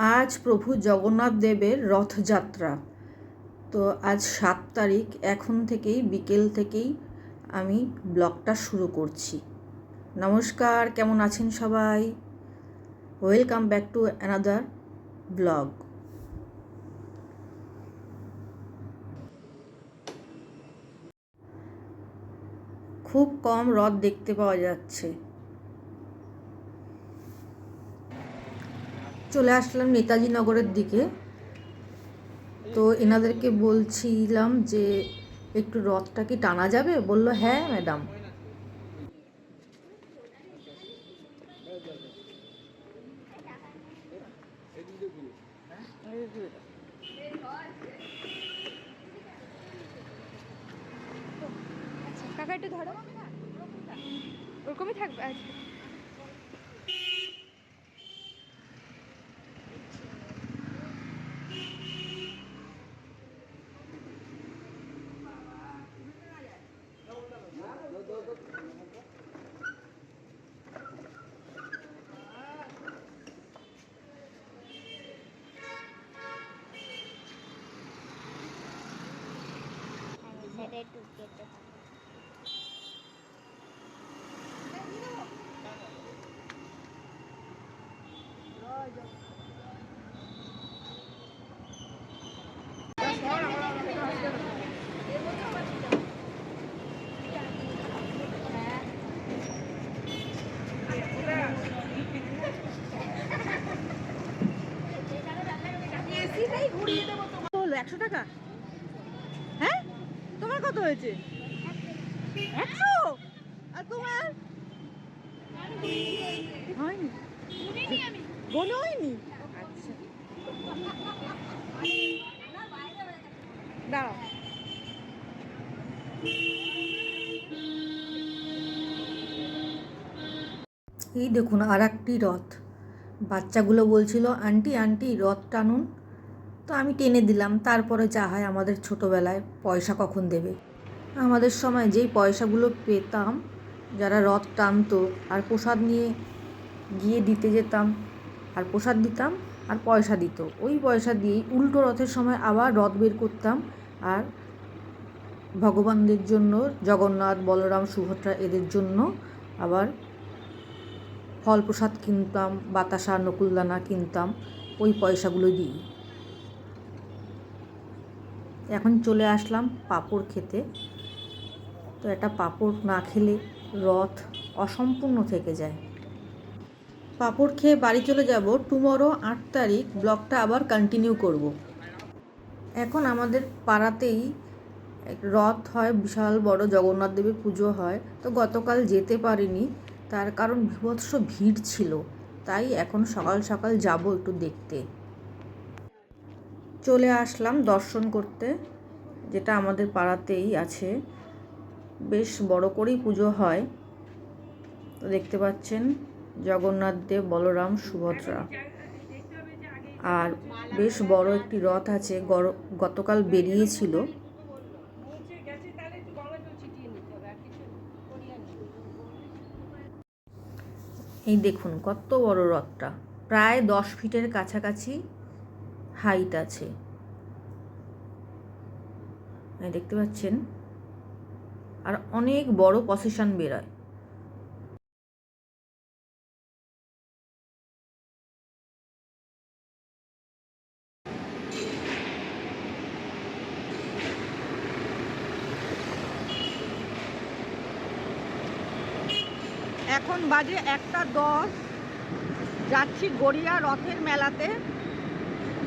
আজ প্রভু জগন্নাথ দেবের রথযাত্রা। তো আজ সাত তারিখ, এখন থেকেই, বিকেল থেকেই আমি ব্লগটা শুরু করছি। নমস্কার, কেমন আছেন সবাই? Welcome back to another blog খুব কম রথ দেখতে পাওয়া যাচ্ছে। চলে আসলাম নেতাজি নগরের দিকে। তো এনাদেরকে বলছিলাম যে, একটু রথটা কি টানা যাবে? বলল হ্যাঁ ম্যাডাম। কাকা, একটু ধরো। ওরকমই থাকবে। আচ্ছা কেটে হলো একশো টাকা? কত হয়েছে? একশো? আর তোমার? হয়নি। আচ্ছা। দাঁড়াও। এই দেখুন আর একটি রথ। বাচ্চাগুলো বলছিল, আন্টি আন্টি, রথ টানুন। তো আমি টেনে দিলাম, তারপরে যা হয় আমাদের ছোটোবেলায় পয়সা কখন দেবে? আমাদের সময় যেই পয়সাগুলো পেতাম, যারা রথ টানতো আর প্রসাদ নিয়ে গিয়ে দিতে যেতাম, আর প্রসাদ দিতাম আর পয়সা দিত। ওই পয়সা দিয়েই উল্টো রথের সময় আবার রথ বের করতাম আর ভগবানদের জন্য, জগন্নাথ, বলরাম, সুভদ্রা এদের জন্য আবার ফল প্রসাদ কিনতাম, বাতাসা, নকুলদানা কিনতাম, ওই পয়সাগুলো দিই এখন চলে আসলাম পাঁপড় খেতে। তো একটা পাঁপড় না খেলে রথ অসম্পূর্ণ থেকে যায়। পাঁপড় খেয়ে বাড়ি চলে যাব টুমরো আট তারিখ ব্লগটা আবার কন্টিনিউ করব। এখন আমাদের পাড়াতেই রথ হয়, বিশাল বড় জগন্নাথ দেবের পুজো হয়। তো গতকাল যেতে পারিনি, তার কারণ বিভৎস ভিড় ছিল। তাই এখন সকাল সকাল যাব একটু দেখতে। চলে আসলাম দর্শন করতে, যেটা আমাদের পাড়াতেই আছে। বেশ বড় করেই পুজো হয়। তো দেখতে পাচ্ছেন, জগন্নাথ দেব, বলরাম, সুভদ্রা। আর বেশ বড় একটি রথ আছে গতকাল বেরিয়েছিল। এই দেখুন কত বড় রথটা। প্রায় দশ ফিটের কাছাকাছি হাইট আছে। দেখতে পাচ্ছেন? আর অনেক বড় পসেশন বেরোয়। এখন বাজে একটা দশ। যাচ্ছি গড়িয়া রথের মেলাতে।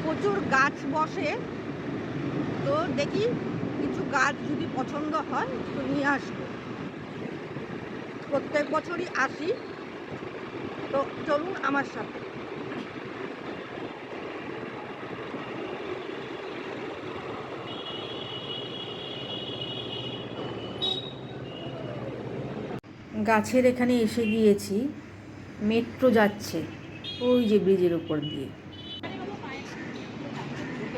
প্রচুর গাছ বসে, তো দেখি কিছু গাছ যদি পছন্দ হয় তো নিয়ে আসব। প্রত্যেক বছরই আসি, তো চলুন আমার সাথে। গাছের এখানে এসে গিয়েছি, মেট্রো যাচ্ছে, ওই যে ব্রিজের উপর দিয়ে।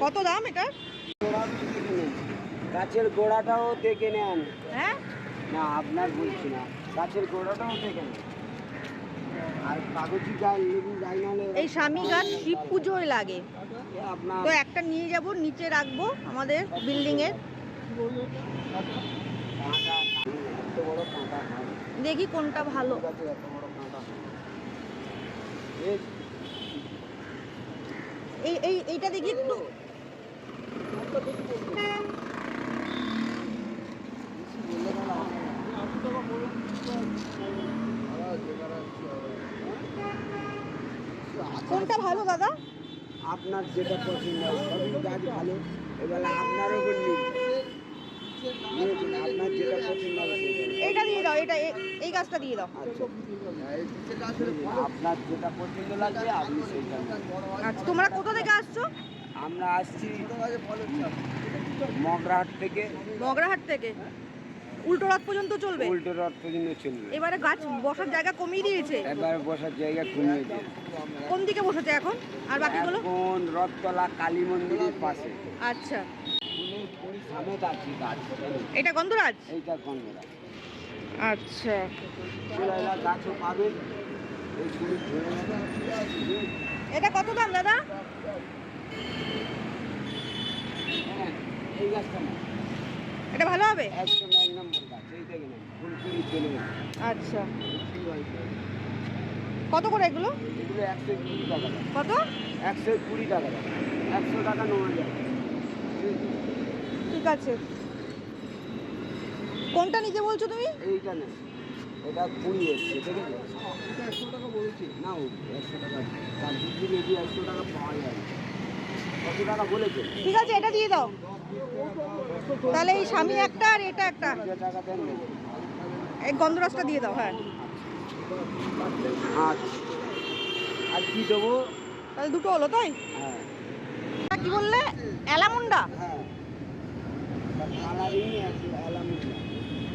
কত দাম এটা? গাছের গোড়াটাও দেখে নেন। হ্যাঁ? না আপনার বলছি না। গাছের গোড়াটাও দেখে নেন। আর কাগজি গাছ লেবু গাছ এই স্বামী গাছ শিব পুজোয় লাগে। তো একটা নিয়ে যাব নিচে রাখব আমাদের বিল্ডিং এর। দেখি কোনটা ভালো। এই এই এই, এইটা দেখি একটু। কোনটা ভালো, দাদা? আপনার যেটা পছন্দ, সবই গাছ ভালো। এবার আপনার উপর নির্ভর সেটা। এইটা দিয়ে দাও এটা এই গাছটা দিয়ে দাও। আপনার যেটা পছন্দ লাগবে আপনি সেইটা আচ্ছা তোমরা কোথা থেকে আসছো? আমরা আসছি মগরাহাট থেকে। মগরাহাট থেকে। উল্টো রথ পর্যন্ত চলবে? উল্টো রথ পর্যন্ত চলবে। এবারে গাছ বসার জায়গা কমিয়ে দিয়েছে? এবার বসার জায়গা কমিয়ে দিয়ে কোন দিকে বসেছে এখন? আর বাকিগুলো এখন রথতলা কালী মন্দিরের পাশে। আচ্ছা। এটা গন্ধরাজ? এইটা কন্যা আচ্ছা। গাছও পাবেন। এটা কত দাম দাদা? হ্যাঁ, এই গাছটা না এটা ভালো হবে? একদম এক নম্বর গাছ। চলে আচ্ছা। কত করে এগুলো? এগুলো একশো কুড়ি টাকা কত? একশো কুড়ি টাকা একশো টাকা নেওয়া যায়। ঠিক আছে। কোনটা নিতে বলছো তুমি? এইটা নেই এটা কুড়ি এসছে ঠিক আছে? একশো টাকা বলেছি। না ও একশো টাকা। তার দিদি রেডি একশো টাকা পাওয়া যায়। না। কত টাকা বলেছে? ঠিক আছে এটা দিয়ে দাও। তাহলে এই স্বামী একটা আর এটা একটা। না। এই গন্ধরাজটা দিয়ে দাও হ্যাঁ। আচ্ছা আর কি দেবো? তাহলে দুটো হলো তাই? হ্যাঁ। এটা কি বললে? অ্যালামুন্ডা হ্যাঁ।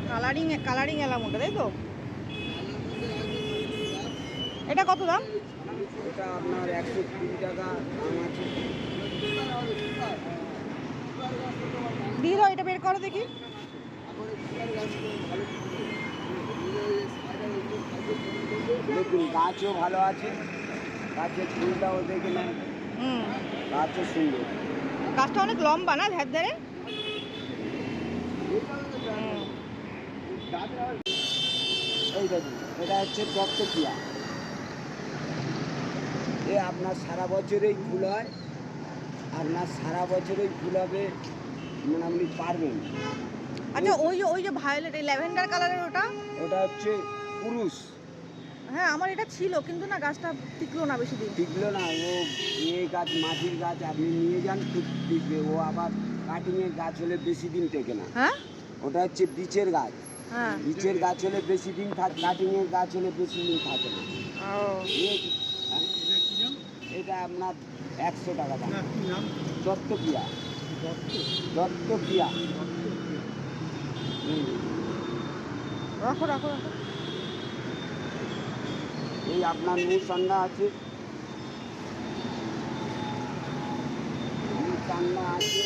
কালারিং কালারিং অ্যালামুন্ডা তাই তো? এটা কত দাম? এটা আপনার একশো কুড়ি টাকা দিয়ে দাও এটা বের করো দেখি। দেখুন গাছও ভালো আছে। গাছের ফুলটাও দেখে হুম। গাছও সুন্দর। গাছটা অনেক লম্বা না ধ্যার ধারে? এই দেখুন এটা হচ্ছে এ আপনার সারা বছরেই ফুল হয় আপনার সারা বছরেই ফুল হবে মানে আপনি পারবেন। আচ্ছা ওই যে ওই যে ভায়োলেট এই ল্যাভেন্ডার কালারের ওটা? ওটা হচ্ছে পুরুষ। হ্যাঁ আমার এটা ছিল কিন্তু না গাছটা টিকলো না বেশি দিন। টিকলো না ও গাছ মাটির গাছ আপনি নিয়ে যান খুব টিকবে। ও আবার কাটিংয়ের গাছ হলে বেশি দিন টেকে না। হ্যাঁ? ওটা হচ্ছে বিচের গাছ। হ্যাঁ। বিচের গাছ হলে বেশি দিন থাক কাটিংয়ের গাছ হলে বেশি দিন থাকে? হ্যাঁ? এটা আপনার একশো টাকা দাম। দত্তপ্রিয়া। দত্তপ্রিয়া। হুম। রাখো রাখো রাখো। এই আপনার মুসান্ডা আছে। মুসান্ডা আছে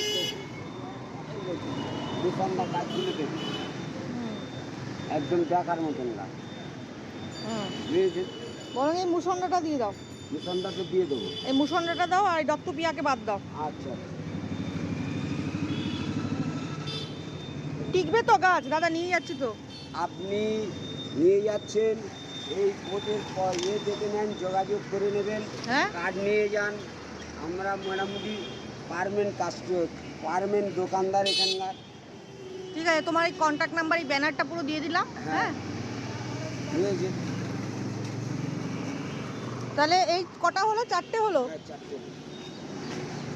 মুসান্ডা গাছগুলো দেখুন একদম দেখার মতন হুম। বুঝেছেন? বরং এই মুসন্ডাটা দিয়ে দাও। মুসান্ডাকে দিয়ে দেবো। এই মুসন্ডাটা দাও আর এই দত্ত পিয়াকে বাদ দাও। আচ্ছা। টিকবে তো গাছ দাদা নিয়ে যাচ্ছি তো। আপনি নিয়ে যাচ্ছেন এই ভোটের পর ইয়ে দেখে নেন যোগাযোগ করে নেবেন। হ্যাঁ? কার্ড নিয়ে যান। আমরা মোটামুটি পারমেন্ট কাস্টমার পারমেন্ট দোকানদার এখানকার। ঠিক আছে তোমার এই কন্ট্যাক্ট নাম্বার এই ব্যানারটা পুরো দিয়ে দিলাম হ্যাঁ। হ্যাঁ? তাহলে এই কটা হলো? চারটে হলো? হ্যাঁ।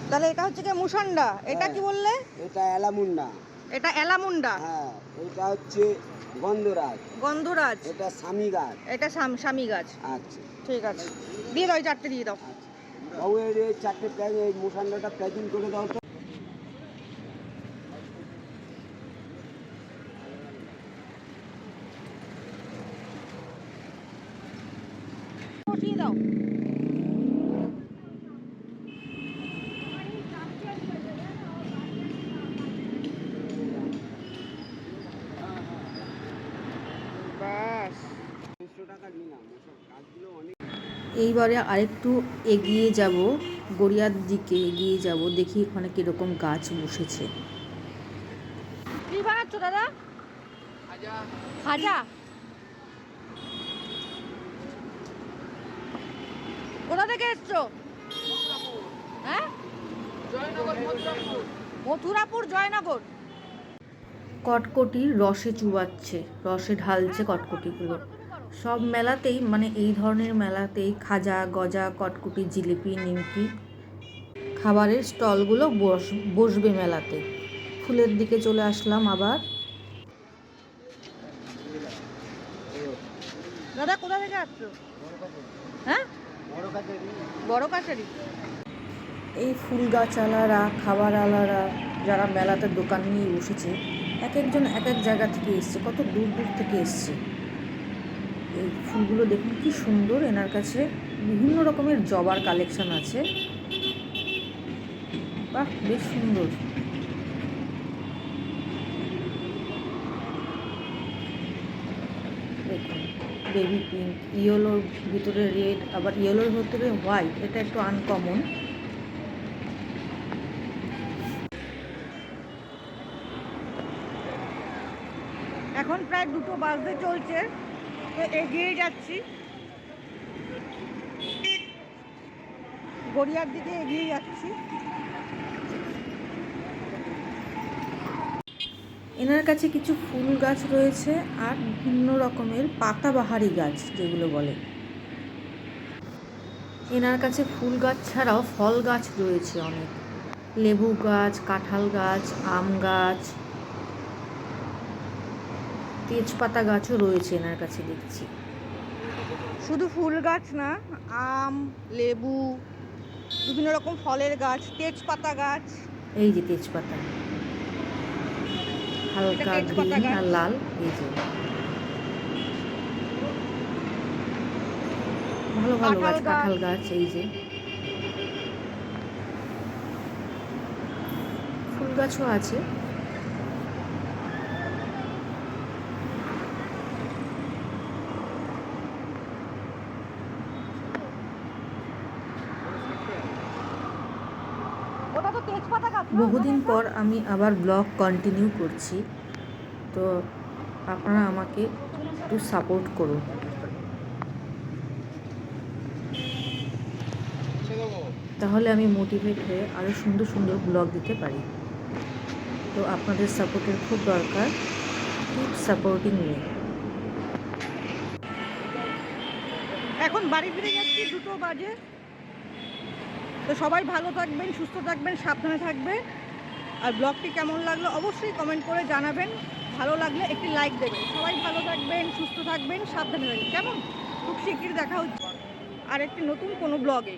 তাহলে এটা হচ্ছে কি মুসান্ডা এটা হ্যাঁ। কি বললে? এটা অ্যালামুন্ডা এটা এলামুন্ডা? হ্যাঁ এটা হচ্ছে গন্ধরাজ। গন্ধরাজ। এটা স্বামী গাছ। এটা স্বাম- গাছ। আচ্ছা। ঠিক আছে। দিয়ে দাও চারটে দিয়ে দাও। বাবু এর এই চারটে প্যাক এই মুসান্ডাটা প্যাকিং করে দাও তো। এইবারে আরেকটু এগিয়ে যাব গড়িয়ার দিকে এগিয়ে যাব দেখি ওখানে কীরকম গাছ বসেছে। কি বানাচ্ছ দাদা? কোথা থেকে এসছো? হ্যাঁ? মথুরাপুর জয়নগর। কটকটির রসে চুবাচ্ছে রসে ঢালছে কটকটিগুলো। সব মেলাতেই মানে এই ধরনের মেলাতেই খাজা গজা কটকটি জিলিপি নিমকি খাবারের স্টলগুলো বস বসবে মেলাতে। ফুলের দিকে চলে আসলাম আবার। দাদা কোথা থেকে আসছো? হ্যাঁ? বড় কাছারি এই ফুল গাছওয়ালারা খাবারওয়ালারা যারা মেলাতে দোকান নিয়ে বসেছে এক একজন এক এক জায়গা থেকে এসছে, কত দূর দূর থেকে এসছে। এই ফুলগুলো দেখুন কি সুন্দর, এনার কাছে বিভিন্ন রকমের জবার কালেকশন আছে। বাহ, বেশ সুন্দর। বেবি পিঙ্ক ইয়েলোর ভিতরে রেড আবার ইয়েলোর ভিতরে হোয়াইট এটা একটু আনকমন এখন প্রায় দুটো বাজতে চলছে। তো এগিয়ে যাচ্ছি। গড়িয়ার দিকে এগিয়ে যাচ্ছি। এনার কাছে কিছু ফুল গাছ রয়েছে আর বিভিন্ন রকমের পাতাবাহারি গাছ, যেগুলো বলে। এনার কাছে ফুল গাছ ছাড়াও ফল গাছ রয়েছে অনেক। লেবু গাছ, কাঁঠাল গাছ, আম গাছ তেজপাতা গাছও রয়েছে এনার কাছে দেখছি। শুধু ফুল গাছ না আম লেবু বিভিন্ন রকম ফলের গাছ তেজপাতা গাছ। এই যে তেজপাতা। হালকা গ্রিন। আর লাল এই যে। ভালো ভালো গাছ। কাঁঠাল গাছ এই যে। ফুল গাছও আছে ওটা তো তেজপাতা গাছ না? বহুদিন পর আমি আবার ব্লগ কন্টিনিউ করছি। তো আপনারা আমাকে একটু সাপোর্ট করুন। তাহলে আমি মোটিভেট হয়ে আরও সুন্দর সুন্দর ব্লগ দিতে পারি। তো আপনাদের সাপোর্টের খুব দরকার। কিপ সাপোর্টিং মি এখন বাড়ি ফিরে যাচ্ছি দুটো বাজে। তো সবাই ভালো থাকবেন, সুস্থ থাকবেন, সাবধানে থাকবেন। আর ব্লগটি কেমন লাগল অবশ্যই কমেন্ট করে জানাবেন। ভালো লাগলে একটি লাইক দেবেন। সবাই ভালো থাকবেন, সুস্থ থাকবেন, সাবধানে থাকবেন। কেমন? খুব শিগগির দেখা হচ্ছে। আর একটি নতুন কোনো ব্লগে